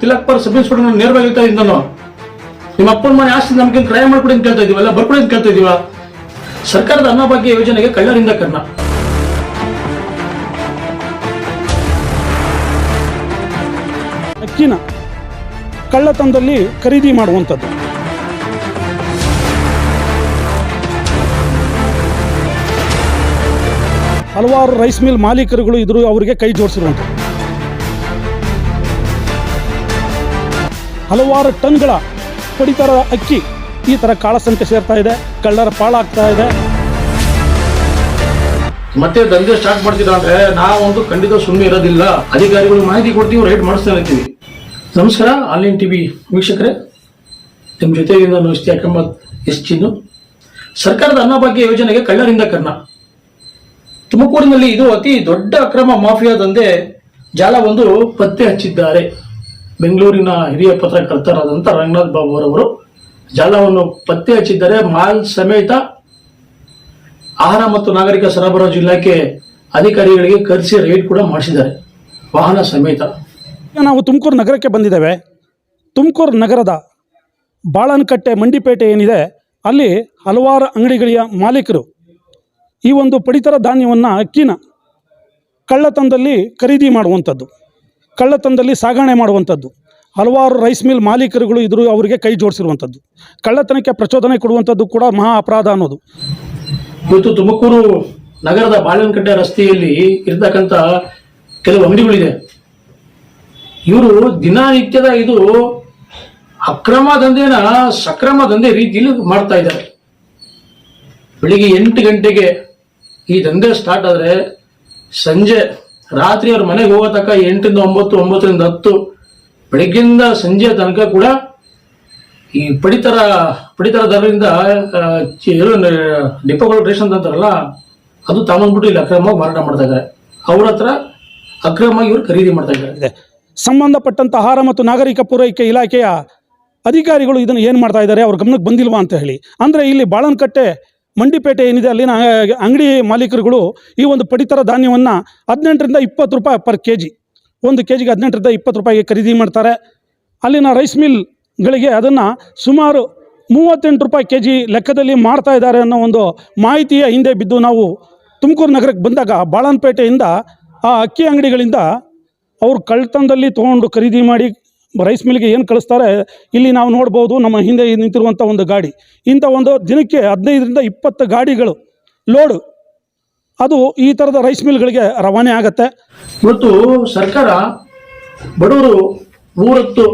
ತಿಲಕ್ಪರ್ sub inspector ನೇರವಾಗಿ ಇದ್ದೀನಿ ನಿಮ್ಮ ಅಪ್ಪನ ಮನೆ ಆಸ್ತಿ ನಮ್ಗೆ ಕ್ರಯ ಮಾಡ್ಕೊಡಿ ಅಂತ ಕೇಳ್ತಾ ಇದೀವಲ್ಲ ಬರ್ಕೊಡಿ ಅಂತ ಕೇಳ್ತಾ ಇದೀವ? ಸರ್ಕಾರದ ಅನ್ನಭಾಗ್ಯ ಯೋಜನೆಗೆ ಕಳ್ಳರಿಂದ ಕರ್ಣ ಅಕ್ಕಿನ ಕಳ್ಳತನದಲ್ಲಿ ಖರೀದಿ ಮಾಡುವಂಥದ್ದು. ಹಲವಾರು ರೈಸ್ ಮಿಲ್ ಮಾಲೀಕರುಗಳು ಇದ್ರು ಅವರಿಗೆ ಕೈ ಜೋಡಿಸಿರುವಂಥದ್ದು. ಹಲವಾರು ಟನ್ಗಳ ಪಡಿತರ ಅಕ್ಕಿ ಈ ಥರ ಕಾಳಸಂತೆ ಸೇರ್ತಾ ಇದೆ. ಕಳ್ಳರ ಪಾಳಾಗ್ತಾ ಇದೆ. ಮತ್ತೆ ದಂಧೆ ಸ್ಟಾರ್ಟ್ ಮಾಡ್ತೀರಾ ಅಂದ್ರೆ ನಾವೊಂದು ಖಂಡಿತ ಸುಮ್ಮನೆ ಇರೋದಿಲ್ಲ. ಅಧಿಕಾರಿಗಳು ಮಾಹಿತಿ ಕೊಡ್ತೀವಿ ರೈಡ್ ಮಾಡಿಸ್ತಾ ಇರ್ತೀವಿ. ನಮಸ್ಕಾರ ಆನ್ಲೈನ್ ಟಿವಿ ವೀಕ್ಷಕರೇ. ನಿಮ್ಮ ಜೊತೆಗೆ ನಾನು ಅಹಮದ್ ಎಸ್ ಚಿನ್ನು. ಸರ್ಕಾರದ ಅನ್ನಭಾಗ್ಯ ಯೋಜನೆಗೆ ಕಳ್ಳರಿಂದ ಕರ್ಣ. ತುಮಕೂರಿನಲ್ಲಿ ಇದು ಅತಿ ದೊಡ್ಡ ಅಕ್ರಮ ಮಾಫಿಯಾ ದಂಧೆ. ಜಾಲವೊಂದು ಪತ್ತೆ ಹಚ್ಚಿದ್ದಾರೆ. ಬೆಂಗಳೂರಿನ ಹಿರಿಯ ಪತ್ರಕರ್ತರಾದಂಥ ರಂಗನಾಥ್ ಬಾಬು ಅವರವರು ಜಾಲವನ್ನು ಪತ್ತೆ ಹಚ್ಚಿದ್ದಾರೆ. ಮಾಲ್ ಸಮೇತ ಆಹಾರ ಮತ್ತು ನಾಗರಿಕ ಸರಬರಾಜು ಇಲಾಖೆ ಅಧಿಕಾರಿಗಳಿಗೆ ಕರೆಸಿ ರೈಡ್ ಕೂಡ ಮಾಡಿಸಿದ್ದಾರೆ. ವಾಹನ ಸಮೇತ. ನಾವು ತುಮಕೂರು ನಗರಕ್ಕೆ ಬಂದಿದ್ದೇವೆ. ತುಮಕೂರು ನಗರದ ಬಾಳನಕಟ್ಟೆ ಮಂಡಿಪೇಟೆ ಏನಿದೆ, ಅಲ್ಲಿ ಹಲವಾರು ಅಂಗಡಿಗಳ ಮಾಲೀಕರು ಈ ಒಂದು ಪಡಿತರ ಧಾನ್ಯವನ್ನು ಅಕ್ಕಿನ ಕಳ್ಳತನದಲ್ಲಿ ಖರೀದಿ ಮಾಡುವಂಥದ್ದು. ಕಳ್ಳತನದಲ್ಲಿ ಸಾಗಣೆ ಮಾಡುವಂಥದ್ದು. ಹಲವಾರು ರೈಸ್ ಮಿಲ್ ಮಾಲೀಕರುಗಳು ಇದ್ರು ಅವರಿಗೆ ಕೈ ಜೋಡಿಸಿರುವಂಥದ್ದು. ಕಳ್ಳತನಕ್ಕೆ ಪ್ರಚೋದನೆ ಕೊಡುವಂಥದ್ದು ಕೂಡ ಮಹಾ ಅಪರಾಧ ಅನ್ನೋದು. ಇವತ್ತು ತುಮಕೂರು ನಗರದ ಬಾಳೆನಕಟ್ಟೆ ರಸ್ತೆಯಲ್ಲಿ ಇರ್ತಕ್ಕಂಥ ಕೆಲವು ಅಂಗಡಿಗಳಿದೆ. ಇವರು ದಿನನಿತ್ಯದ ಇದು ಅಕ್ರಮ ದಂಧೆನ ಸಕ್ರಮ ದಂಧೆ ರೀತಿಯಲ್ಲಿ ಮಾಡ್ತಾ ಇದ್ದಾರೆ. ಬೆಳಿಗ್ಗೆ ಎಂಟು ಗಂಟೆಗೆ ಈ ದಂಧೆ ಸ್ಟಾರ್ಟ್ ಆದರೆ ಸಂಜೆ ರಾತ್ರಿ ಅವ್ರ ಮನೆಗೆ ಹೋಗೋ ತನಕ ಎಂಟರಿಂದ ಒಂಬತ್ತು, ಒಂಬತ್ತರಿಂದ ಹತ್ತು ಬೆಳಗ್ಗಿಂದ ಸಂಜೆ ತನಕ ಕೂಡ ಈ ಪಡಿತರ ಪಡಿತರ ದರದಿಂದ ಡಿಪೋಗಳು ರೇಷನ್ ಅಂತಾರಲ್ಲ, ಅದು ತಗೊಂಡ್ಬಿಟ್ಟು ಇಲ್ಲಿ ಅಕ್ರಮವಾಗಿ ಮಾರಾಟ ಮಾಡ್ತಾ ಇದ್ದಾರೆ. ಅವ್ರ ಹತ್ರ ಅಕ್ರಮವಾಗಿ ಇವರು ಖರೀದಿ ಮಾಡ್ತಾ ಇದ್ದಾರೆ. ಸಂಬಂಧಪಟ್ಟಂತ ಆಹಾರ ಮತ್ತು ನಾಗರಿಕ ಪೂರೈಕೆ ಇಲಾಖೆಯ ಅಧಿಕಾರಿಗಳು ಇದನ್ನು ಏನು ಮಾಡ್ತಾ ಇದ್ದಾರೆ? ಅವ್ರ ಗಮನಕ್ಕೆ ಬಂದಿಲ್ವಾ ಅಂತ ಹೇಳಿ. ಅಂದರೆ ಇಲ್ಲಿ ಬಾಳನಕಟ್ಟೆ ಮಂಡಿಪೇಟೆ ಏನಿದೆ ಅಲ್ಲಿನ ಅಂಗಡಿ ಮಾಲೀಕರುಗಳು ಈ ಒಂದು ಪಡಿತರ ಧಾನ್ಯವನ್ನು ಹದಿನೆಂಟರಿಂದ ಇಪ್ಪತ್ತು ರೂಪಾಯಿ ಪರ್ ಕೆ ಜಿ ಒಂದು ಕೆ ಜಿಗೆ ಹದಿನೆಂಟರಿಂದ ಇಪ್ಪತ್ತು ರೂಪಾಯಿಗೆ ಖರೀದಿ ಮಾಡ್ತಾರೆ. ಅಲ್ಲಿನ ರೈಸ್ ಮಿಲ್ಗಳಿಗೆ ಅದನ್ನು ಸುಮಾರು ಮೂವತ್ತೆಂಟು ರೂಪಾಯಿ ಕೆ ಜಿ ಲೆಕ್ಕದಲ್ಲಿ ಮಾಡ್ತಾ ಇದ್ದಾರೆ ಅನ್ನೋ ಒಂದು ಮಾಹಿತಿಯ ಹಿಂದೆ ಬಿದ್ದು ನಾವು ತುಮಕೂರು ನಗರಕ್ಕೆ ಬಂದಾಗ ಬಾಳನಪೇಟೆಯಿಂದ ಆ ಅಕ್ಕಿ ಅಂಗಡಿಗಳಿಂದ ಅವರು ಕಳ್ತನದಲ್ಲಿ ತೊಗೊಂಡು ಖರೀದಿ ಮಾಡಿ ರೈಸ್ ಮಿಲ್ಗೆ ಏನು ಕಳಿಸ್ತಾರೆ, ಇಲ್ಲಿ ನಾವು ನೋಡ್ಬೋದು ನಮ್ಮ ಹಿಂದೆ ನಿಂತಿರುವಂಥ ಒಂದು ಗಾಡಿ. ಇಂಥ ಒಂದು ದಿನಕ್ಕೆ ಹದಿನೈದರಿಂದ ಇಪ್ಪತ್ತು ಗಾಡಿಗಳು ಲೋಡು ಅದು ಈ ಥರದ ರೈಸ್ ಮಿಲ್ಗಳಿಗೆ ರವಾನೆ ಆಗತ್ತೆ. ಮತ್ತು ಸರ್ಕಾರ ಬಡವರು ಮೂರತ್ತು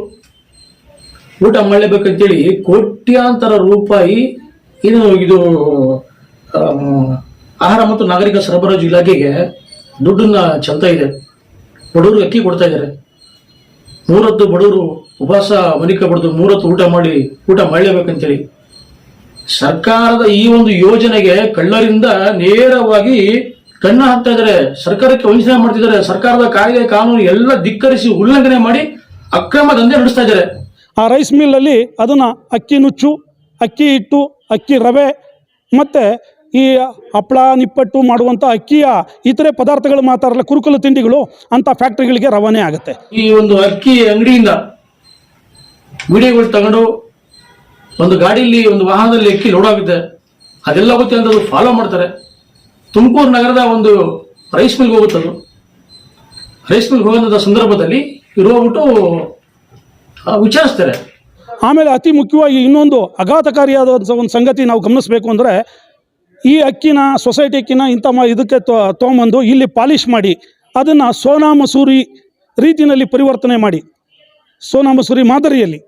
ಊಟ ಮಾಡಲೇಬೇಕಂತೇಳಿ ಕೋಟ್ಯಾಂತರ ರೂಪಾಯಿ ಇದು ಇದು ಆಹಾರ ಮತ್ತು ನಾಗರಿಕ ಸರಬರಾಜು ಇಲಾಖೆಗೆ ದುಡ್ಡನ್ನ ಚೆಲ್ತಾ ಇದೆ. ಬಡವರು ಅಕ್ಕಿ ಕೊಡ್ತಾ ಇದ್ದಾರೆ. ಮೂರತ್ತು ಬಡವರು ಉಪವಾಸ ಬಡದು ಮೂರತ್ತು ಊಟ ಮಾಡಿ, ಊಟ ಮಾಡಲೇಬೇಕಂತೇಳಿ. ಸರ್ಕಾರದ ಈ ಒಂದು ಯೋಜನೆಗೆ ಕಳ್ಳರಿಂದ ನೇರವಾಗಿ ಕಣ್ಣು ಹಾಕ್ತಾ ಇದ್ದಾರೆ. ಸರ್ಕಾರಕ್ಕೆ ವಂಚನೆ ಮಾಡ್ತಿದ್ದಾರೆ. ಸರ್ಕಾರದ ಕಾಯ್ದೆ, ಕಾನೂನು ಎಲ್ಲ ಧಿಕ್ಕರಿಸಿ ಉಲ್ಲಂಘನೆ ಮಾಡಿ ಅಕ್ರಮ ದಂಧೆ ನಡೆಸ್ತಾ ಇದ್ದಾರೆ. ಆ ರೈಸ್ ಮಿಲ್ಲಲ್ಲಿ ಅದನ್ನು ಅಕ್ಕಿ ನುಚ್ಚು, ಅಕ್ಕಿ ಹಿಟ್ಟು, ಅಕ್ಕಿ ರವೆ ಮತ್ತು ಈ ಹಪ್ಪಳ ನಿಪ್ಪಟ್ಟು ಮಾಡುವಂಥ ಅಕ್ಕಿಯ ಇತರೆ ಪದಾರ್ಥಗಳು ಮಾತಾಡಲ್ಲ ಕುರುಕಲು ತಿಂಡಿಗಳು ಅಂತ ಫ್ಯಾಕ್ಟ್ರಿಗಳಿಗೆ ರವಾನೆ ಆಗುತ್ತೆ. ಈ ಒಂದು ಅಕ್ಕಿ ಅಂಗಡಿಯಿಂದ ವಿಡಿಯೋಗಳು ತಗೊಂಡು ಒಂದು ಗಾಡಿಯಲ್ಲಿ ಒಂದು ವಾಹನದಲ್ಲಿ ಅಕ್ಕಿ ಲೋಡ್ ಆಗುತ್ತೆ ಅದೆಲ್ಲ ಗೊತ್ತೆ ಅಂತ ಫಾಲೋ ಮಾಡ್ತಾರೆ. ತುಮಕೂರು ನಗರದ ಒಂದು ರೈಸ್ ಮಿಲ್ಗೆ ಹೋಗುತ್ತದು ರೈಸ್ ಮಿಲ್ಗೆ ಹೋಗೋಂಥ ಸಂದರ್ಭದಲ್ಲಿ ಇವ್ರು ಹೋಗ್ಬಿಟ್ಟು ವಿಚಾರಿಸ್ತಾರೆ. ಆಮೇಲೆ ಅತಿ ಮುಖ್ಯವಾಗಿ ಇನ್ನೊಂದು ಅಘಾತಕಾರಿಯಾದ ಒಂದು ಸಂಗತಿ ನಾವು ಗಮನಿಸಬೇಕು ಅಂದರೆ ಈ ಅಕ್ಕಿನ ಸೊಸೈಟಿ ಅಕ್ಕಿನ ಇಂಥ ಇದಕ್ಕೆ ತೊಗೊಂಬಂದು ಇಲ್ಲಿ ಪಾಲಿಷ್ ಮಾಡಿ, ಅದನ್ನು ಸೋನಾ ಮಸೂರಿ ರೀತಿಯಲ್ಲಿ ಪರಿವರ್ತನೆ ಮಾಡಿ. ಸೋನಾ ಮಸೂರಿ ಮಾದರಿಯಲ್ಲಿ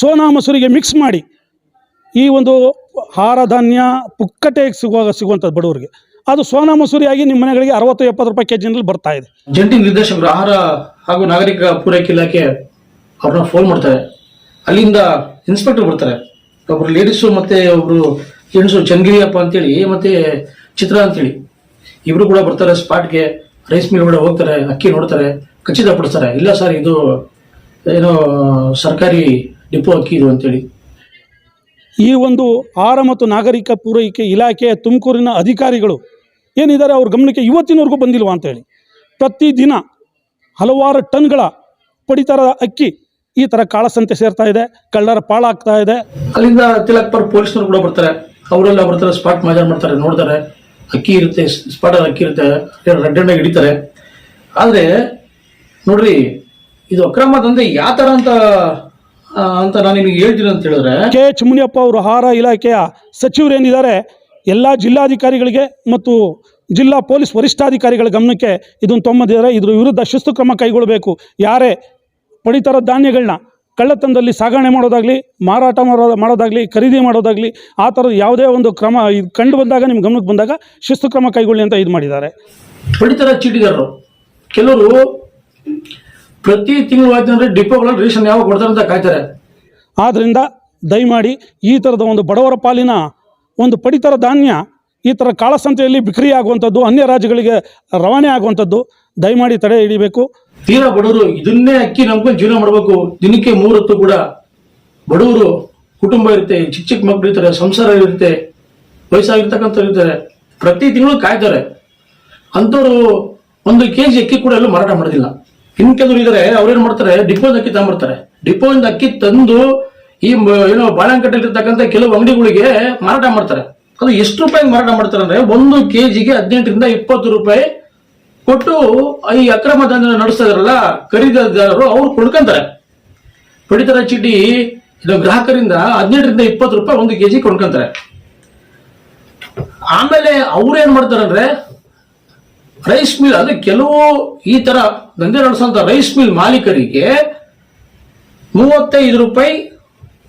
ಸೋನಾ ಮಸೂರಿಗೆ ಮಿಕ್ಸ್ ಮಾಡಿ. ಈ ಒಂದು ಆಹಾರ ಧಾನ್ಯ ಪುಕ್ಕಟೆಗೆ ಸಿಗುವಾಗ ಸಿಗುವಂಥದ್ದು ಬಡವರಿಗೆ. ಅದು ಸೋನಾ ಮಸೂರಿ ಆಗಿ ನಿಮ್ಮ ಮನೆಗಳಿಗೆ ಅರವತ್ತು ಎಪ್ಪತ್ತು ರೂಪಾಯಿ ಕೆ ಜಿನಲ್ಲಿ ಬರ್ತಾ ಇದೆ. ಜಂಟಿ ನಿರ್ದೇಶಕರು ಆಹಾರ ಹಾಗೂ ನಾಗರಿಕ ಪೂರೈಕೆ ಇಲಾಖೆ ಅವ್ರನ್ನ ಫೋನ್ ಮಾಡ್ತಾರೆ. ಅಲ್ಲಿಂದ ಇನ್ಸ್ಪೆಕ್ಟರ್ ಬರ್ತಾರೆ. ಒಬ್ರು ಲೇಡೀಸು ಮತ್ತೆ ಒಬ್ರು ಜೆಂಟ್ಸು ಚನ್ನಗಿರಿಯಪ್ಪ ಅಂತೇಳಿ ಮತ್ತೆ ಚಿತ್ರ ಅಂತೇಳಿ. ಇಬ್ರು ಕೂಡ ಬರ್ತಾರೆ ಸ್ಪಾಟ್ಗೆ ರೈಸ್ ಮಿಲ್ ಕೂಡ ಹೋಗ್ತಾರೆ ಅಕ್ಕಿ ನೋಡ್ತಾರೆ ಖಚಿತಪಡಿಸ್ತಾರೆ ಇಲ್ಲ ಸರ್ ಇದು ಏನೋ ಸರ್ಕಾರಿ ಡಿಪೋ ಅಕ್ಕಿ ಇದು ಅಂತೇಳಿ. ಈ ಒಂದು ಆಹಾರ ಮತ್ತು ನಾಗರಿಕ ಪೂರೈಕೆ ಇಲಾಖೆ ತುಮಕೂರಿನ ಅಧಿಕಾರಿಗಳು ಏನಿದ್ದಾರೆ ಅವ್ರ ಗಮನಕ್ಕೆ ಇವತ್ತಿನವರೆಗೂ ಹೇಳಿ ಅಂತೇಳಿ. ಪ್ರತಿದಿನ ಹಲವಾರು ಟನ್ಗಳ ಪಡಿತರ ಅಕ್ಕಿ ಈ ಥರ ಕಾಳಸಂತೆ ಸೇರ್ತಾ ಇದೆ ಕಳ್ಳರ ಪಾಳಾಗ್ತಾ ಇದೆ. ಅಲ್ಲಿಂದ ತಿಲಕ್ಪರ್ ಪೊಲೀಸರು ಕೂಡ ಬರ್ತಾರೆ. ಅವರೆಲ್ಲ ಬರ್ತಾರೆ ಸ್ಪಾಟ್ ಮಾಜಾ ಮಾಡ್ತಾರೆ, ನೋಡ್ತಾರೆ, ಅಕ್ಕಿ ಇರುತ್ತೆ ಸ್ಪಾಟ್ ಅಕ್ಕಿ ಇರುತ್ತೆ ರೆಡ್ ಹ್ಯಾಂಡ್ ಹಿಡಿತಾರೆ. ಆದರೆ, ನೋಡ್ರಿ, ಇದು ಅಕ್ರಮ ದಂಧೆ ಯಾವ ಅಂತ ಅಂತ ನಾನು ನಿಮಗೆ ಹೇಳ್ತೀನಿ ಅಂತ ಹೇಳಿದ್ರೆ ಕೆ ಎಚ್ ಮುನಿಯಪ್ಪ ಅವರು ಆಹಾರ ಇಲಾಖೆಯ ಸಚಿವರೇನಿದ್ದಾರೆ, ಎಲ್ಲ ಜಿಲ್ಲಾಧಿಕಾರಿಗಳಿಗೆ ಮತ್ತು ಜಿಲ್ಲಾ ಪೊಲೀಸ್ ವರಿಷ್ಠಾಧಿಕಾರಿಗಳ ಗಮನಕ್ಕೆ ಇದನ್ನು ತೊಂಬಂದಿದ್ದಾರೆ. ಇದ್ರ ವಿರುದ್ಧ ಶಿಸ್ತು ಕ್ರಮ ಕೈಗೊಳ್ಳಬೇಕು. ಯಾರೇ ಪಡಿತರ ಧಾನ್ಯಗಳನ್ನ ಕಳ್ಳತನದಲ್ಲಿ ಸಾಗಣೆ ಮಾಡೋದಾಗಲಿ ಮಾರಾಟ ಮಾಡೋ ಮಾಡೋದಾಗಲಿ ಖರೀದಿ ಮಾಡೋದಾಗಲಿ ಆ ಥರದ ಯಾವುದೇ ಒಂದು ಕ್ರಮ ಇದು ಕಂಡು ಬಂದಾಗ ನಿಮ್ಮ ಗಮನಕ್ಕೆ ಬಂದಾಗ ಶಿಸ್ತು ಕ್ರಮ ಕೈಗೊಳ್ಳಿ ಅಂತ ಇದು ಮಾಡಿದ್ದಾರೆ. ಪಡಿತರ ಚೀಟಿದಾರರು ಕೆಲವರು ಪ್ರತಿ ತಿಂಗಳು ಆಯ್ತು ಅಂದರೆ ಡಿಪೋಗಳಲ್ಲಿ ರೇಷನ್ ಯಾವಾಗ ಕೊಡ್ತಾರೆ ಅಂತ ಕಾಯ್ತಾರೆ. ಆದ್ದರಿಂದ ದಯಮಾಡಿ ಈ ಥರದ ಒಂದು ಬಡವರ ಪಾಲಿನ ಒಂದು ಪಡಿತರ ಧಾನ್ಯ ಈ ಥರ ಕಾಳಸಂತೆಯಲ್ಲಿ ಬಿಕ್ರಿ ಆಗುವಂಥದ್ದು ಅನ್ಯ ರಾಜ್ಯಗಳಿಗೆ ರವಾನೆ ಆಗುವಂಥದ್ದು ದಯಮಾಡಿ ತಡೆ ಹಿಡಿಬೇಕು. ತೀರಾ ಬಡವರು, ಇದನ್ನೇ ಅಕ್ಕಿ ನಂಬ್ಕೊಂಡು ಜೀವನ ಮಾಡಬೇಕು. ದಿನಕ್ಕೆ ಮೂರತ್ತು ಕೂಡ ಬಡವರು ಕುಟುಂಬ ಇರುತ್ತೆ, ಚಿಕ್ಕ ಚಿಕ್ಕ ಮಕ್ಕಳು ಇರ್ತಾರೆ, ಸಂಸಾರ ಇರುತ್ತೆ ವಯಸ್ಸಾಗಿರ್ತಕ್ಕಂಥವ್ರು ಇರ್ತಾರೆ. ಪ್ರತಿ ತಿಂಗಳು ಕಾಯ್ತಾರೆ. ಅಂಥವ್ರು ಒಂದು ಕೆ ಜಿ ಅಕ್ಕಿ ಕೂಡ ಎಲ್ಲೂ ಮಾರಾಟ ಮಾಡೋದಿಲ್ಲ. ಇನ್ನು ಕೆಲವರು ಇದ್ದಾರೆ ಅವ್ರೇನ್ ಮಾಡ್ತಾರೆ, ಡಿಪೋದ ಅಕ್ಕಿ ತಗೊಂಬರ್ತಾರೆ. ಡಿಪೋದಿಂದ ಅಕ್ಕಿ ತಂದು ಈ ಏನೋ ಬಾಳೆಂಕಟ್ಟಲ್ಲಿರ್ತಕ್ಕಂಥ ಕೆಲವು ಅಂಗಡಿಗಳಿಗೆ ಮಾರಾಟ ಮಾಡ್ತಾರೆ. ಅದು ಎಷ್ಟು ರೂಪಾಯಿ ಮಾರಾಟ ಮಾಡ್ತಾರೆ ಅಂದ್ರೆ, ಒಂದು ಕೆ ಜಿಗೆ ಹದಿನೆಂಟರಿಂದ ಇಪ್ಪತ್ತು ರೂಪಾಯಿ ಕೊಟ್ಟು ಈ ಅಕ್ರಮ ದಂಧೆ ನಡೆಸ್ತಾ ಇದಾರಲ್ಲ ಖರೀದಿದಾರರು ಅವ್ರು ಕೊಂಡ್ಕೊಂತಾರೆ. ಪಡಿತರ ಚೀಟಿ ಗ್ರಾಹಕರಿಂದ ಹದಿನೆಂಟರಿಂದ ಇಪ್ಪತ್ತು ರೂಪಾಯಿ ಒಂದು ಕೆಜಿ ಕೊಂಡ್ಕೊಂತಾರೆ. ಆಮೇಲೆ ಅವ್ರು ಏನ್ ಮಾಡ್ತಾರಂದ್ರೆ, ರೈಸ್ ಮಿಲ್, ಅಂದ್ರೆ ಕೆಲವು ಈ ತರ ದಂಧೆ ನಡೆಸುವಂತ ರೈಸ್ ಮಿಲ್ ಮಾಲೀಕರಿಗೆ ಮೂವತ್ತೈದು ರೂಪಾಯಿ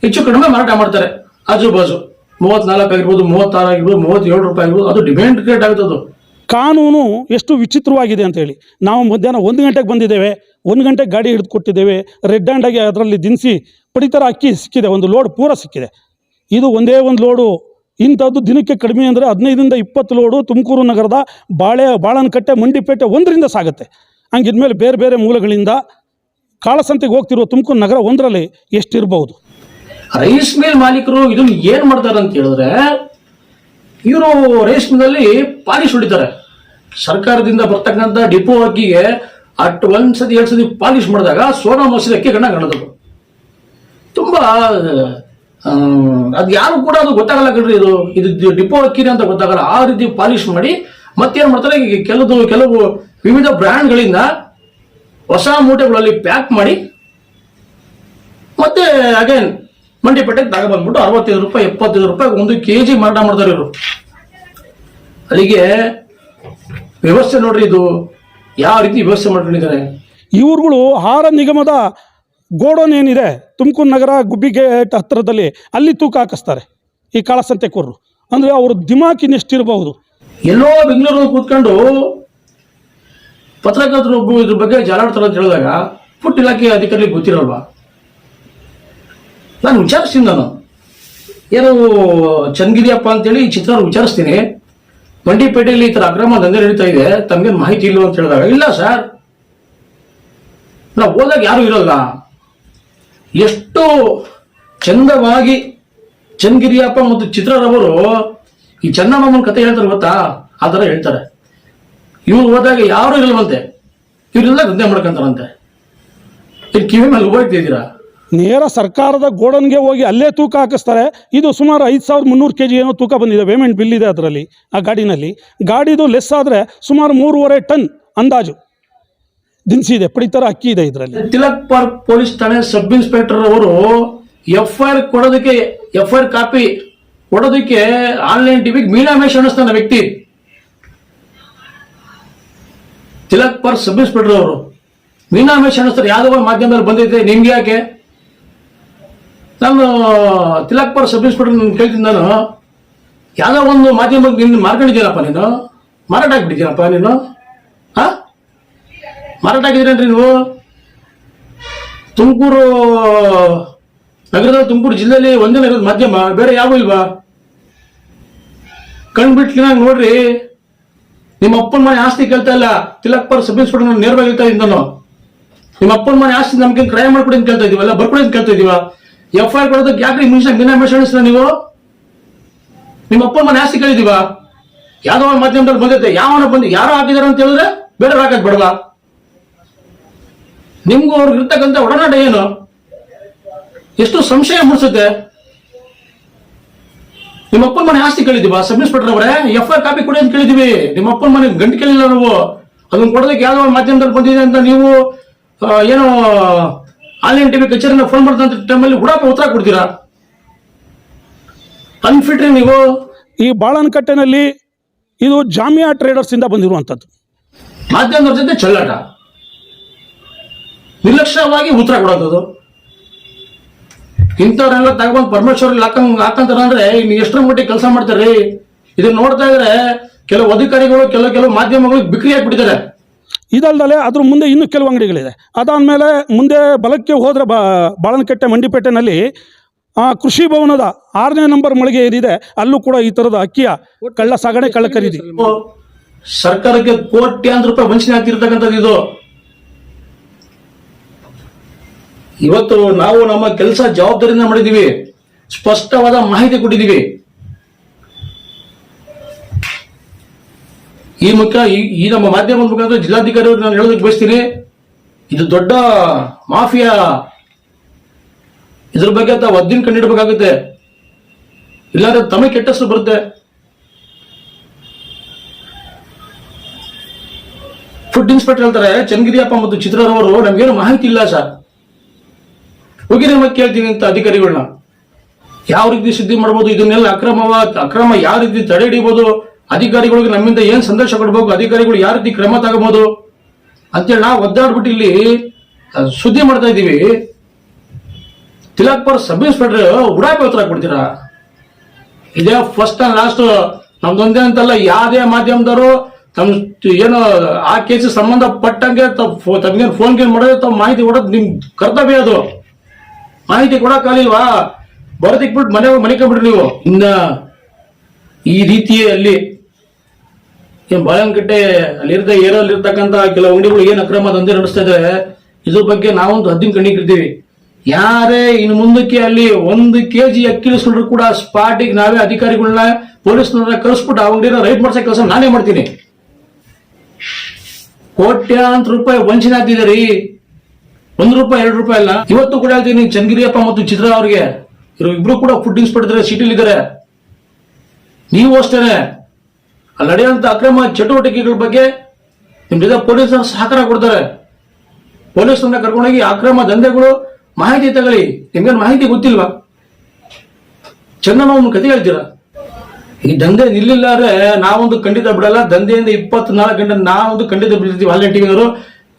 ಹೆಚ್ಚು ಕಡಿಮೆ ಮಾರಾಟ ಮಾಡ್ತಾರೆ. ಆಜು ಬಾಜು. ಮೂವತ್ನಾಲ್ಕು ಆಗಿರ್ಬೋದು, ಮೂವತ್ತಾರು ಆಗಿರ್ಬೋದು, ಮೂವತ್ತೇಳು ರೂಪಾಯಿ ಆಗಿರ್ಬೋದು, ಅದು ಡಿಮ್ಯಾಂಡ್ ಕ್ರಿಯೇಟ್ ಆಗುತ್ತೆ ಅದು ಕಾನೂನು ಎಷ್ಟು ವಿಚಿತ್ರವಾಗಿದೆ ಅಂತೇಳಿ ನಾವು ಮಧ್ಯಾಹ್ನ ಒಂದು ಗಂಟೆಗೆ ಬಂದಿದ್ದೇವೆ, ಒಂದು ಗಂಟೆಗೆ ಗಾಡಿ ಹಿಡಿದು ಕೊಟ್ಟಿದ್ದೇವೆ, ರೆಡ್ ಹ್ಯಾಂಡಾಗಿ ಅದರಲ್ಲಿ ದಿನಸಿ ಪಡಿತರ ಅಕ್ಕಿ ಸಿಕ್ಕಿದೆ, ಒಂದು ಲೋಡ್ ಪೂರ ಸಿಕ್ಕಿದೆ. ಇದು ಒಂದೇ ಒಂದು ಲೋಡು ಇಂಥದ್ದು ದಿನಕ್ಕೆ ಕಡಿಮೆ ಅಂದರೆ ಹದಿನೈದರಿಂದ ಇಪ್ಪತ್ತು ಲೋಡು ತುಮಕೂರು ನಗರದ ಬಾಳೆ ಬಾಳನಕಟ್ಟೆ ಮಂಡಿಪೇಟೆ ಒಂದರಿಂದ ಸಾಗುತ್ತೆ. ಹಂಗಿದ್ಮೇಲೆ ಬೇರೆ ಬೇರೆ ಮೂಲಗಳಿಂದ ಕಾಳಸಂತೆಗೆ ಹೋಗ್ತಿರುವ ತುಮಕೂರು ನಗರ ಒಂದರಲ್ಲಿ ಎಷ್ಟಿರ್ಬೋದು ರೈಸ್ ಮಿಲ್ ಮಾಲೀಕರು ಇದನ್ನ ಏನು ಮಾಡ್ತಾರೆ ಅಂತ ಹೇಳಿದ್ರೆ ಇವರು ರೇಷ್ಮೆನಲ್ಲಿ ಮಿಲ್ ಪಾಲಿಶ್ ಹೊಡಿತಾರೆ. ಸರ್ಕಾರದಿಂದ ಬರ್ತಕ್ಕಂಥ ಡಿಪೋ ಅಕ್ಕಿಗೆ ಅಟ್ ಒಂದ್ಸತಿ ಎರಡು ಸತಿ ಪಾಲಿಶ್ ಮಾಡಿದಾಗ ಸೋನಾ ಮಸೂರಿ ಅಕ್ಕಿ ಗಣ ಕಾಣೋದು ತುಂಬಾ ಅದು ಯಾರು ಕೂಡ ಅದು ಗೊತ್ತಾಗಲ್ಲ ಕಣ್ರಿ ಇದು. ಇದು ಡಿಪೋ ಅಕ್ಕಿನೇ ಅಂತ ಗೊತ್ತಾಗಲ್ಲ. ಆ ರೀತಿ ಪಾಲಿಶ್ ಮಾಡಿ ಮತ್ತೇನು ಮಾಡ್ತಾರೆ? ಈಗ ಕೆಲವು ಕೆಲವು ವಿವಿಧ ಬ್ರ್ಯಾಂಡ್ಗಳಿಂದ ಹೊಸ ಮೂಟೆಗಳಲ್ಲಿ ಪ್ಯಾಕ್ ಮಾಡಿ ಮತ್ತೆ ಅಗೇನ್ ಮಂಡಿಪೇಟೆಗೆ ತಗೊಬಂದ್ಬಿಟ್ಟು ಅರವತ್ತೈದು ರೂಪಾಯಿ ಎಪ್ಪತ್ತೈದು ರೂಪಾಯಿ ಒಂದು ಕೆ ಜಿ ಮಾರಾಟ ಮಾಡ್ತಾರೆ ಇವರು. ಅಲ್ಲಿಗೆ ವ್ಯವಸ್ಥೆ ನೋಡ್ರಿ ಇದು. ಯಾವ ರೀತಿ ವ್ಯವಸ್ಥೆ ಮಾಡ್ಕೊಂಡಿದ್ದಾರೆ? ಇವ್ರುಗಳು ಆಹಾರ ನಿಗಮದ ಗೋಡೌನ್ ಏನಿದೆ ತುಮಕೂರು ನಗರ ಗುಬ್ಬಿಗೇಟ್ ಹತ್ತಿರದಲ್ಲಿ ಅಲ್ಲಿ ತೂಕ ಹಾಕಿಸ್ತಾರೆ ಈ ಕಾಳಸಂತೆಕೋರರು. ಅಂದರೆ ಅವರು ದಿಮಾಕಿನೆಷ್ಟಿರಬಹುದು ಎಲ್ಲೋ ಬೆಂಗಳೂರು ಕೂತ್ಕೊಂಡು ಪತ್ರಕರ್ತರು ಇದ್ರ ಬಗ್ಗೆ ಜಾಲಾಡ್ತಾರೆ ಅಂತ ಹೇಳಿದಾಗ ಫುಡ್ ಇಲಾಖೆ ಅಧಿಕಾರಿಗೆ ಗೊತ್ತಿರಲ್ವಾ? ನಾನು ವಿಚಾರಿಸ್ತೀನಿ ನಾನು. ಏನು ಚಂದಗಿರಿಯಪ್ಪ ಅಂತೇಳಿ ಈ ಚಿತ್ರ ವಿಚಾರಿಸ್ತೀನಿ. ಮಂಡಿಪೇಟೆಯಲ್ಲಿ ಈ ಥರ ಅಕ್ರಮ ದಂಧೆ ನಡೀತಾ ಇದೆ ತಮಗೆ ಮಾಹಿತಿ ಇಲ್ಲ ಅಂತ ಹೇಳಿದಾಗ, ಇಲ್ಲ ಸರ್. ನಾವು ಹೋದಾಗ ಯಾರು ಇರಲ್ಲ. ಎಷ್ಟು ಚಂದವಾಗಿ ಚಂದಗಿರಿಯಪ್ಪ ಮತ್ತು ಚಿತ್ರರವರು ಈ ಚನ್ನಮ್ಮನ ಕತೆ ಹೇಳ್ತಾರೆ ಗೊತ್ತಾ? ಆ ಥರ ಹೇಳ್ತಾರೆ. ಇವ್ರು ಹೋದಾಗ ಯಾರು ಇರಲ್ವಂತೆ ಇವರೆಲ್ಲ ದಂಧೆ ಮಾಡ್ಕೊಂತಾರಂತೆ. ಇಲ್ಲಿ ಕಿವಿ ಮೇಲೆ ಹೋಗ್ತಿದ್ದೀರಾ ನೇರ ಸರ್ಕಾರದ ಗೋಡನ್ಗೆ ಹೋಗಿ ಅಲ್ಲೇ ತೂಕ ಹಾಕಿಸ್ತಾರೆ. ಇದು ಸುಮಾರು ಐದು ಸಾವಿರದ ಮುನ್ನೂರು ಕೆ ಜಿ ಏನೋ ತೂಕ ಬಂದಿದೆ. ಪೇಮೆಂಟ್ ಬಿಲ್ ಇದೆ ಅದರಲ್ಲಿ, ಆ ಗಾಡಿನಲ್ಲಿ. ಗಾಡಿದು ಲೆಸ್ ಆದರೆ ಸುಮಾರು ಮೂರುವರೆ ಟನ್ ಅಂದಾಜು. ದಿನಸಿ ಇದೆ, ಪಡಿತರ ಅಕ್ಕಿ ಇದೆ ಇದರಲ್ಲಿ. ತಿಲಕ್ ಪಾರ್ಕ್ ಪೊಲೀಸ್ ಠಾಣೆ ಸಬ್ ಇನ್ಸ್ಪೆಕ್ಟರ್ ಅವರು ಎಫ್ ಐ ಆರ್ ಕೊಡೋದಕ್ಕೆ ಎಫ್ ಐ ಆರ್ ಕಾಪಿ ಕೊಡೋದಕ್ಕೆ ಆನ್ಲೈನ್ ಟಿವಿಗೆ ಮೀನಾಮೇಶ್ ಅನ್ನಿಸ್ತಾನೆ ವ್ಯಕ್ತಿ. ತಿಲಕ್ ಪಾರ್ಕ್ ಸಬ್ ಇನ್ಸ್ಪೆಕ್ಟರ್ ಅವರು ಮೀನಾಮೇಶ್ ಅನ್ನಿಸ್ತಾರೆ. ಯಾವ್ದೋ ಮಾಧ್ಯಮದಲ್ಲಿ ಬಂದಿದೆ. ನಿಮ್ಗೆ ಯಾಕೆ? ನಾನು ತಿಲಕ್ ಪಾರ್ಕ್ ಸಬ್ ಇನ್ಸ್ಪೆಕ್ಟರ್ ಕೇಳ್ತೀನಿ ನಾನು. ಯಾವುದೋ ಒಂದು ಮಾಧ್ಯಮಕ್ಕೆ ನಿನ್ನ ಮಾರ್ಕೊಂಡಿದ್ದೀನಪ್ಪ ನೀನು? ಮಾರಾಟ ಆಗ್ಬಿಟ್ಟಿದ್ದೀನಪ್ಪ ನೀನು? ಹಾ? ಮಾರಾಟ ಆಗಿದ್ದೀರೇನ್ರಿ ನೀವು? ತುಮಕೂರು ನಗರದ ತುಮಕೂರು ಜಿಲ್ಲೆಯಲ್ಲಿ ಒಂದೇ ನಗರದ ಮಾಧ್ಯಮ, ಬೇರೆ ಯಾವ ಇಲ್ವಾ? ಕಣ್ಬಿಟ್ಲಿನಾಗ ನೋಡ್ರಿ. ನಿಮ್ಮ ಅಪ್ಪನ ಮನೆ ಆಸ್ತಿ ಕೇಳ್ತಾ ಇಲ್ಲ. ತಿಲಕ್ಪರ್ ಸಬ್ ಇನ್ಸ್ಪೆಕ್ಟರ್ ನೇರವಾಗಿ ಹೇಳ್ತಾ ಇದ್ದೀನಿ ನಾನು. ನಿಮ್ಮ ಅಪ್ಪನ ಮನೆ ಆಸ್ತಿ ನಮ್ಗೆ ಕ್ರಯ ಮಾಡ್ಕೊಡಿ ಅಂತ ಕೇಳ್ತಾ ಇದೀವಲ್ಲ, ಬರ್ಕೊಡಿ ಅಂತ ಕೇಳ್ತಾ ಇದೀವ? ಎಫ್ ಐ ಆರ್ ಕೊಡೋದಕ್ಕೆ ಯಾಕ್ರಿ ಮಿನಿಷ ಮಿನಾಮೇಶ ಅನಿಸ್ತಾ ನೀವು? ನಿಮ್ಮ ಅಪ್ಪ ಮನೆ ಆಸ್ತಿ ಕೇಳಿದೀವ ಯಾವ್ದೋ ಒಂದು ಮಾಧ್ಯಮದಲ್ಲಿ ಬಂದೈತೆ ಯಾವನ ಬಂದು, ಯಾರೋ ಹಾಕಿದಾರೆ ಅಂತ ಹೇಳಿದ್ರೆ ಬೇರೆ ಹಾಕಕ್ ಬಿಡಲ್ಲ ನಿಮ್ಗೂ ಅವ್ರಿಗೆ ಇರ್ತಕ್ಕಂಥ ಒಡನಾಟ ಏನು? ಎಷ್ಟು ಸಂಶಯ ಮೂಡಿಸುತ್ತೆ? ನಿಮ್ಮ ಅಪ್ಪನ ಮನೆ ಆಸ್ತಿ ಕೇಳಿದೀವ ಸಬ್ ಇನ್ಸ್ಪೆಕ್ಟರ್ ಅವರೇ ಎಫ್ ಐ ಕಾಪಿ ಕೊಡಿ ಅಂತ ಕೇಳಿದೀವಿ ನಿಮ್ಮ ಅಪ್ಪನ ಮನೆ ಗಂಟು ಕೇಳಿಲ್ಲ ನಾವು. ಅದನ್ನ ಕೊಡೋದಕ್ಕೆ ಯಾವ್ದೋ ಮಾಧ್ಯಮದಲ್ಲಿ ಬಂದಿದೆ ಅಂತ ನೀವು ಏನೋ ಆನ್ಲೈನ್ ಟಿವಿ ಕಚೇರಿನ ಫೋನ್ ಮಾಡಿದಂತ ಟೈಮಲ್ಲಿ ಹುಡಾಪ ಉತ್ತರ ಕೊಡ್ತೀರಾ? ಅನ್ಫಿಟ್ರಿ ನೀವು? ಈ ಬಾಳನಕಟ್ಟೆನಲ್ಲಿ ಇದು ಜಾಮಿಯಾ ಟ್ರೇಡರ್ಸ್ ಇಂದ ಬಂದಿರುವಂತದ್ದು. ಮಾಧ್ಯಮದವ್ರ ಜೊತೆ ಚೆಲ್ಲಾಟ. ನಿರ್ಲಕ್ಷ್ಯವಾಗಿ ಉತ್ತರ ಕೊಡೋದು ಇಂಥವ್ರೆಲ್ಲ ತಗೊಂಡ್ ಪರಮೇಶ್ವರ್ ಹಾಕಂಗ್ ಹಾಕಂತಾರ ಅಂದ್ರೆ ಇನ್ನು ಎಷ್ಟರ ಮಟ್ಟಿಗೆ ಕೆಲಸ ಮಾಡ್ತಾರ್ರಿ ಇದನ್ನ ನೋಡ್ತಾ ಇದ್ರೆ ಕೆಲವು ಅಧಿಕಾರಿಗಳು ಕೆಲವು ಕೆಲವು ಮಾಧ್ಯಮಗಳು ಬಿಕ್ರಿ ಹಾಕ್ಬಿಟ್ಟಿದ್ದಾರೆ ಇದಲ್ದಲೆ ಅದ್ರ ಮುಂದೆ ಇನ್ನೂ ಕೆಲವು ಅಂಗಡಿಗಳಿದೆ. ಅದಾದಮೇಲೆ ಮುಂದೆ ಬಲಕ್ಕೆ ಹೋದರೆ ಬಾಳನಕಟ್ಟೆ ಮಂಡಿಪೇಟೆನಲ್ಲಿ ಕೃಷಿ ಭವನದ ಆರನೇ ನಂಬರ್ ಮಳಿಗೆ ಏನಿದೆ, ಅಲ್ಲೂ ಕೂಡ ಈ ಥರದ ಅಕ್ಕಿಯ ಕಳ್ಳ ಸಾಗಣೆ ಕಳ್ಳ ಖರೀದಿ. ಸರ್ಕಾರಕ್ಕೆ ಕೋಟ್ಯಾಂತರ ರೂಪಾಯಿ ವಂಚನೆ ಆಗ್ತಿರ್ತಕ್ಕಂಥದ್ದು ಇದು. ಇವತ್ತು ನಾವು ನಮ್ಮ ಕೆಲಸ ಜವಾಬ್ದಾರಿಯಿಂದ ಮಾಡಿದೀವಿ. ಸ್ಪಷ್ಟವಾದ ಮಾಹಿತಿ ಕೊಟ್ಟಿದ್ದೀವಿ ಈ ಮುಖ್ಯ, ಈ- ನಮ್ಮ ಮಾಧ್ಯಮದ ಮುಖಾಂತರ ಜಿಲ್ಲಾಧಿಕಾರಿ ನಾನು ಹೇಳೋದಕ್ಕೆ ಬಯಸ್ತೀನಿ. ಇದು ದೊಡ್ಡ ಮಾಫಿಯಾ. ಇದ್ರ ಬಗ್ಗೆ ತಾವು ಒದ್ದಿನ ಕಂಡಿಡ್ಬೇಕಾಗುತ್ತೆ. ಇಲ್ಲಾಂದ್ರೆ ತಮಗೆ ಕೆಟ್ಟಷ್ಟು ಬರುತ್ತೆ. ಫುಡ್ ಇನ್ಸ್ಪೆಕ್ಟರ್ ಹೇಳ್ತಾರೆ, ಚನ್ನಗಿರಿಯಪ್ಪ ಮತ್ತು ಚಿತ್ರರವರು ನಮ್ಗೇನು ಮಾಹಿತಿ ಇಲ್ಲ ಸರ್. ಹೋಗಿ ನಿಮಗೆ ಕೇಳ್ತೀನಿ ಅಂತ ಅಧಿಕಾರಿಗಳನ್ನ. ಯಾವ ರೀತಿ ಸಿದ್ಧಿ ಮಾಡ್ಬೋದು, ಇದನ್ನೆಲ್ಲ ಅಕ್ರಮವ ಅಕ್ರಮ ಯಾವ ರೀತಿ ತಡೆ ಹಿಡಿಬೋದು ಅಧಿಕಾರಿಗಳಿಗೆ ನಮ್ಮಿಂದ ಏನ್ ಸಂದೇಶ ಕೊಡ್ಬೇಕು? ಅಧಿಕಾರಿಗಳು ಯಾವ ರೀತಿ ಕ್ರಮ ತಗೋಬಹುದು ಅಂತೇಳಿ ನಾವು ಒದ್ದಾಡ್ಬಿಟ್ಟು ಇಲ್ಲಿ ಸುದ್ದಿ ಮಾಡ್ತಾ ಇದ್ದೀವಿ. ತಿಲಕ್ಪುರ್ ಸಬ್ ಇನ್ಸ್ಪೆಕ್ಟರ್ ಉಡಾಪಿ ಉತ್ತರ ಕೊಡ್ತೀರಾ? ಇದೇ ಫಸ್ಟ್ ಅಂಡ್ ಲಾಸ್ಟ್ ನಮ್ದೊಂದೇ ಅಂತಲ್ಲ, ಯಾವುದೇ ಮಾಧ್ಯಮದವರು ತಮ್ಮ ಏನು, ಆ ಕೇಸ್ ಸಂಬಂಧಪಟ್ಟಂಗೆ ತಮ್ಗೆ ಫೋನ್ ಗೇನ್ ಮಾಡೋದು ತಮ್ಮ ಮಾಹಿತಿ ಕೊಡೋದು ನಿಮ್ ಕರ್ತವ್ಯ ಅದು. ಮಾಹಿತಿ ಕೊಡಕ್ಕಾಗಲಿಲ್ವಾ ಬರೋದಿಕ್ಬಿಟ್ಟು ಮನೆ ಮನಿಕೊಂಡ್ಬಿಡ್ರಿ ನೀವು. ಇನ್ನ ಈ ರೀತಿಯಲ್ಲಿ ಬಾಳಂಕಟ್ಟೆ ಅಲ್ಲಿರ್ದ ಏರಲ್ಲಿ ಇರ್ತಕ್ಕಂತ ಕೆಲವು ಅಂಗಡಿಗಳು ಏನು ಅಕ್ರಮ ದಂಧೆ ನಡೆಸ್ತಾ ಇದ್ದಾರೆ ಇದ್ರ ಬಗ್ಗೆ ನಾವೊಂದು ಹದ್ದಿನ ಕಣ್ಣಿಟ್ಟಿರ್ತೀವಿ ಯಾರೇ ಇನ್ನು ಮುಂದಕ್ಕೆ ಅಲ್ಲಿ ಒಂದು ಕೆಜಿ ಅಕ್ಕಿ ಇಳಿಸ್ಕೊಂಡ್ರು ಕೂಡ ಸ್ಪಾಟಿಗೆ ನಾವೇ ಅಧಿಕಾರಿಗಳನ್ನ ಪೊಲೀಸ್ನ ಕಳಿಸ್ಬಿಟ್ಟು ಆ ಅಂಗಡಿನ ರೈಟ್ ಮಾಡಿಸೋ ಕೆಲಸ ನಾನೇ ಮಾಡ್ತೀನಿ. ಕೋಟ್ಯಾಂತರ ರೂಪಾಯಿ ವಂಚನೆ ಆಗ್ತಿದೆ ರೀ. ಒಂದು ರೂಪಾಯಿ, ಎರಡು ರೂಪಾಯಿ ಅಲ್ಲ. ಇವತ್ತು ಕೂಡ ಹೇಳ್ತೀನಿ ಚಂದ್ಗಿರಿಯಪ್ಪ ಮತ್ತು ಚಿತ್ರ ಅವ್ರಿಗೆ. ಇವ್ರು ಇಬ್ರು ಕೂಡ ಫುಡ್ ಇನ್ಸ್ಪೆಕ್ಟರ್ ಸಿಟಿಲಿದ್ದಾರೆ ನೀವು ಅಷ್ಟೇನೆ. ಅಲ್ಲಿ ನಡೆಯುವಂತ ಅಕ್ರಮ ಚಟುವಟಿಕೆಗಳ ಬಗ್ಗೆ ನಿಮ್ ಜೊತೆ ಪೊಲೀಸರು ಸಹಕಾರ ಕೊಡ್ತಾರೆ. ಪೊಲೀಸರನ್ನ ಕರ್ಕೊಂಡೋಗಿ ಅಕ್ರಮ ದಂಧೆಗಳು ಮಾಹಿತಿ ತಗೊಳ್ಳಿ. ನಿಮ್ಗೇನು ಮಾಹಿತಿ ಗೊತ್ತಿಲ್ವಾ? ಚೆನ್ನಮ್ಮ ಕತೆ ಹೇಳ್ತೀರಾ? ಈ ದಂಧೆ ನಿಲ್ಲಿಲ್ಲಾರೆ ನಾವೊಂದು ಖಂಡಿತ ಬಿಡಲ್ಲ. ದಂಧೆಯಿಂದ ಇಪ್ಪತ್ನಾಲ್ಕು ಗಂಟೆ ನಾವೊಂದು ಖಂಡಿತ ಬಿಡ್ತೀವಿ ಹಾಲಿನ ಟಿವಿನವರು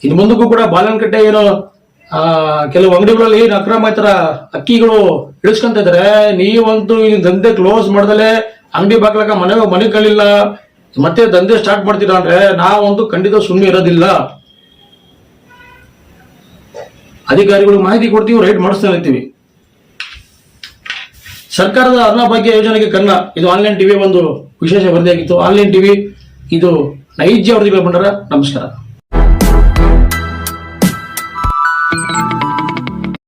ಇನ್ನು ಮುಂದಕ್ಕೂ ಕೂಡ ಬಾಲನಕಟ್ಟೆ ಏನು ಆ, ಕೆಲವು ಅಂಗಡಿಗಳಲ್ಲಿ ಏನು ಅಕ್ರಮ ಈ ತರ ಅಕ್ಕಿಗಳು ಇಳಿಸ್ಕೊಂತ ಇದಾರೆ. ನೀವಂತೂ ಈ ದಂಧೆ ಕ್ಲೋಸ್ ಮಾಡ್ದಲೆ ಅಂಗಡಿ ಬಾಕ್ಲಕ್ಕ ಮನೆ ಮನೆ ಕಳಿಲ್ಲ. ಮತ್ತೆ ದಂಧೆ ಸ್ಟಾರ್ಟ್ ಮಾಡ್ತೀರಾ ಅಂದ್ರೆ ನಾವೊಂದು ಖಂಡಿತ ಸುಮ್ಮನೆ ಇರೋದಿಲ್ಲ. ಅಧಿಕಾರಿಗಳು ಮಾಹಿತಿ ಕೊಡ್ತೀವಿ ರೈಟ್ ಮಾಡಿಸ್ತಾ ಇರ್ತೀವಿ. ಸರ್ಕಾರದ ಅನ್ನಭಾಗ್ಯ ಯೋಜನೆಗೆ ಕನ್ನ. ಇದು ಆನ್ಲೈನ್ ಟಿವಿ ಒಂದು ವಿಶೇಷ ವರದಿಯಾಗಿತ್ತು. ಆನ್ಲೈನ್ ಟಿವಿ ಇದು ನೈಜ ವರದಿಗಳು ಬಂಡರ ನಮಸ್ಕಾರ.